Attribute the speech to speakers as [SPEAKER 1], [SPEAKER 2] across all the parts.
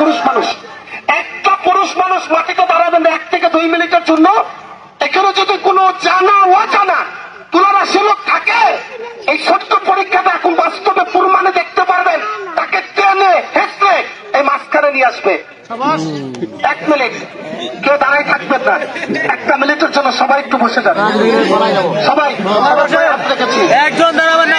[SPEAKER 1] পুরুষ মানুষ। একটা পুরুষ মানুষ মাটিতে দাঁড়াবেন এক থেকে দুই মিনিটের জন্য। এখানে যদি কোনো জানা অজানা তুলনা সুলভ থাকে এই ছোট্ট পরীক্ষাটা এখন বাস্তবে প্রমাণে দেখতে পারবেন। তাকে টেনে হেসে এই মাঝখানে নিয়ে আসবে। এক মিনিট। কেউ দাঁড়াই থাকবেন না। একটা মিনিটের জন্য সবাই একটু বসে যান সবাই
[SPEAKER 2] একজন দাঁড়াবেন না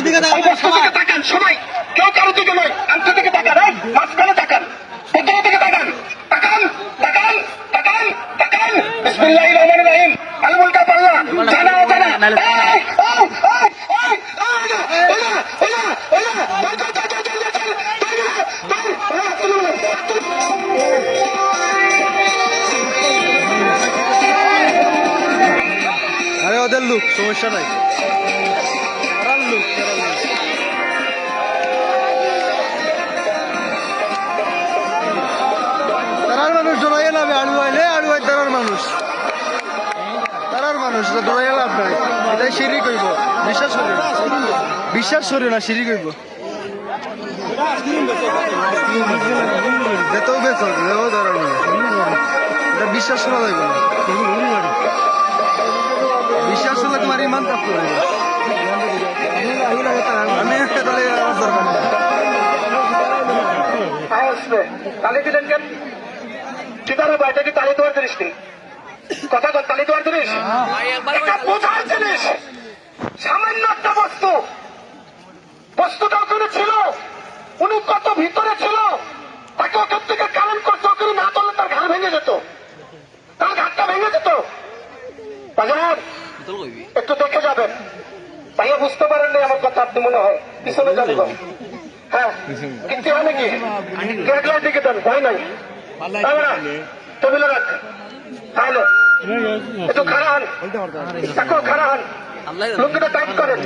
[SPEAKER 1] তাকান সবাই কেউ কারও দিকে নয় আন্তর দিকে তাকান মাঝখানে তাকান প্রথম দিকে তাকান তাকান তাকান তাকান তাকান বিসমিল্লাহ রহমান রাহিম আলমুলকা পাল্লা জানা অজানা
[SPEAKER 2] আরে ওদের সমস্যা নাই ওরা মানুষ, এটা দৌড়াইয়া লাভ নাই। এটাই সিঁড়ি কইব। বিশ্বাস করি বিশ্বাস করি না, সিঁড়ি কইব। যেতেও বেশ যেও ধরার মানুষ এটা বিশ্বাস করা যাবে বিশ্বাস হলে তোমার ইমান তাপ করে আমি একটা তাহলে আমার দরকার।
[SPEAKER 1] দিলেন কেন? ঠিকানা বা এটা কি তালি দেওয়ার জিনিস নেই কথা কর তালি দেওয়ার জিনিস এটা বোঝার জিনিস। সামান্য একটা বস্তু। বস্তুটা ওখানে ছিল। উনি কত ভিতরে ছিল তাকে ওখান থেকে কারেন্ট করতে ওখানে না তোলে তার ঘাড় ভেঙে যেত। তার ঘাটটা ভেঙে যেত। বাজার একটু দেখে যাবেন। ভাইয়া বুঝতে পারেন আমার কথা আপনি মনে হয় পিছনে যাবে হ্যাঁ কিন্তু হয় নাকি গেট লাইট দিকে দেন ভয় নাই। তাহলে একটু খাড়া হন দেখো খাড়া হন লুঙ্গিটা টাইট করেন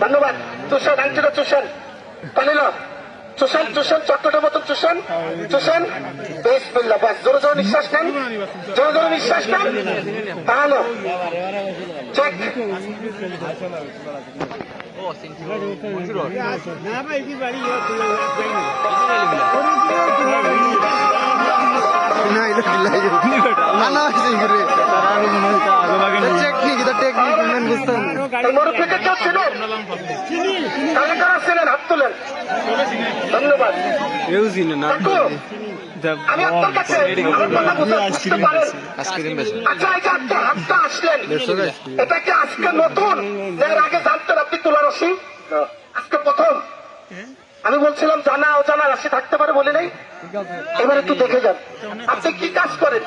[SPEAKER 1] ধন্যবাদ চুষেন আংটিটা চুষেন কালিল চুষেন চুষেন চট্টটার মতন চুষেন চুষেন বেশ বিল্লা ব্যাস জোরে জোরে নিঃশ্বাস নেন জোরে জোরে নিঃশ্বাস নেন তাহলে চেক
[SPEAKER 2] না
[SPEAKER 1] এই থেকে কেউ ছিল কারা কারা ছিলেন? হাত তোলেন। ধন্যবাদ।
[SPEAKER 2] কেউ চিনে না
[SPEAKER 1] আমি আপনার কাছে। আচ্ছা এই যে হাতটা আসলেন। এটা কি আজকে নতুন? এর আগে জানতেন আপনি তুলা আজকে প্রথম। আমি বলছিলাম জানা অজানা রাশি থাকতে পারে বলে নাই। এবার একটু দেখে যান। আপনি কি কাজ করেন?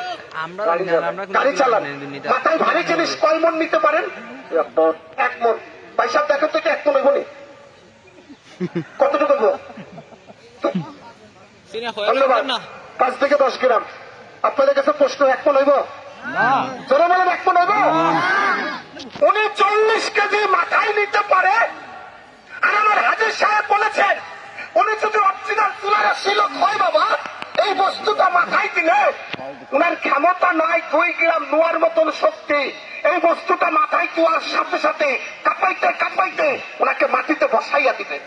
[SPEAKER 1] গাড়ি চালান। মাথায় ভারী জিনিস কয় মন নিতে পারেন? এক মন। পয়সা দেখেন থেকে এক মন হইব কতটুকু ধন্যবাদ। পাঁচ থেকে দশ গ্রাম। আপনাদের কাছে প্রশ্ন এক মন হইব? জোরে বলেন এক মন হইব? উনি চল্লিশ কেজি মাথায় নিতে পারে। আর আমার হাজির সাহেব বলেছেন দিবে।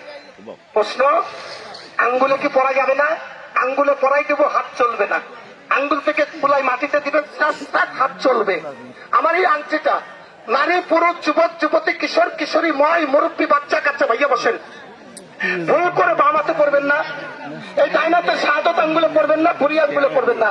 [SPEAKER 1] প্রশ্ন, আঙ্গুলে কি পড়া যাবে না? আঙ্গুলে পড়াই দেবো, হাত চলবে না। আঙ্গুল থেকে তুলাই মাটিতে চার হাত চলবে। আমার এই আংটিটা, নারী, পুরুষ, যুবক, যুবতী, কিশোর, কিশোরী, ময়, মুরব্বী, বাচ্চা কাচ্চা ভাইয়া বসেন। ভুল করে বাম হাতে পড়বেন না। এই তো শাহাদত আঙ্গুলে করবেন না ফরিয়াদগুলো করবেন না।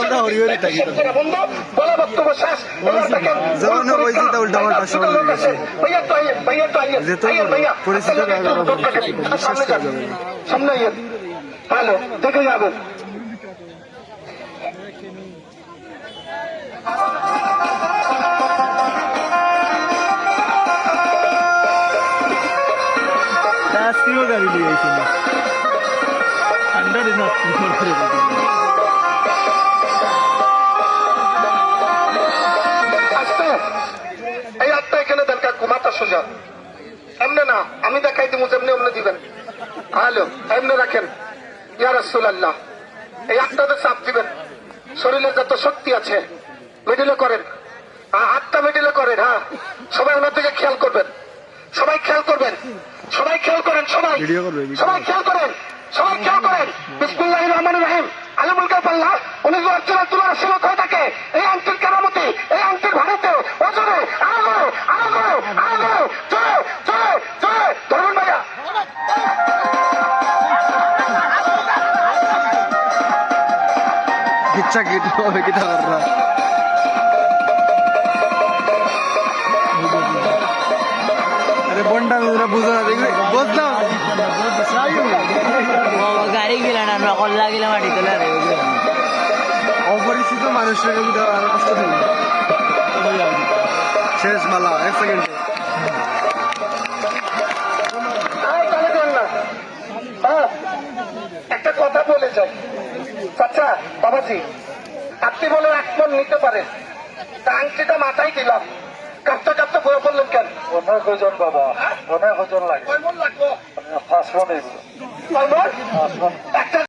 [SPEAKER 2] আমরা হরি হরি থাকি যেমন বলছি তা উল্টাপাল্টা সব
[SPEAKER 1] দুটো লোক আছে। ভাইয়া তো আইয়েন, ভাইয়া তো আইয়েন,
[SPEAKER 2] যেহেতু
[SPEAKER 1] আইয়েন, ভাইয়া।
[SPEAKER 2] পরিচিত
[SPEAKER 1] দূর থাকেন, একটু সামনে। হ্যালো দেখে যাবেন
[SPEAKER 2] আজকেও গাড়ি নিয়ে আইছিল। ঠান্ডা দিন আজকে করে
[SPEAKER 1] আসতে। এই আটটা এখানে দেন কাকু মাথা সোজা। এমনি না আমি দেখাই দিব যেমনি এমনি দিবেন। হ্যালো এমনি রাখেন। ইয়া রাসূলুল্লাহ। এই আটটাতে চাপ দিবেন। শরীরে যত শক্তি আছে মিডিলে করেন। হাতটা মিডিলে করেন হ্যাঁ। সবাই ওনার দিকে খেয়াল করবেন। সবাই খেয়াল করবেন। সবাই খেয়াল করেন সবাই। সবাই খেয়াল করেন। সবাই খেয়াল করেন বিসমুল্লাহ রহমান রহিম। আলমুল কাপাল্লাহ উনি যদি অর্চনা তুলার সেবক হয়ে থাকে। এই আংটির কেরামতি, এই আংটির ভাড়িতে ওজনে আরও করে আরও করে আরও করে চলে চলে চলে ধরুন ভাইয়া।
[SPEAKER 2] কিচ্ছা কিট হবে কিটা কররা আরে বন্ডা বুঝো না দেখবে বুঝলাম।
[SPEAKER 3] না লাগিলে মাটি তোলা
[SPEAKER 2] অপরিচিত মানুষের কিন্তু আরও কষ্ট হবে শেষ মালা এক সেকেন্ড
[SPEAKER 1] হ্যাঁ একটা কথা বলে যাই। আচ্ছা বাবাজি আপনি বলে এক মন নিতে পারেন। তা আংটিটা মাথায় দিলাম। কাঁপতে কাঁপতে বয়ে পড়লেন কেন?
[SPEAKER 4] অনেক ওজন বাবা অনেক ওজন লাগে।
[SPEAKER 1] কয় মন
[SPEAKER 4] পাঁচ মন
[SPEAKER 1] কয় মন একটা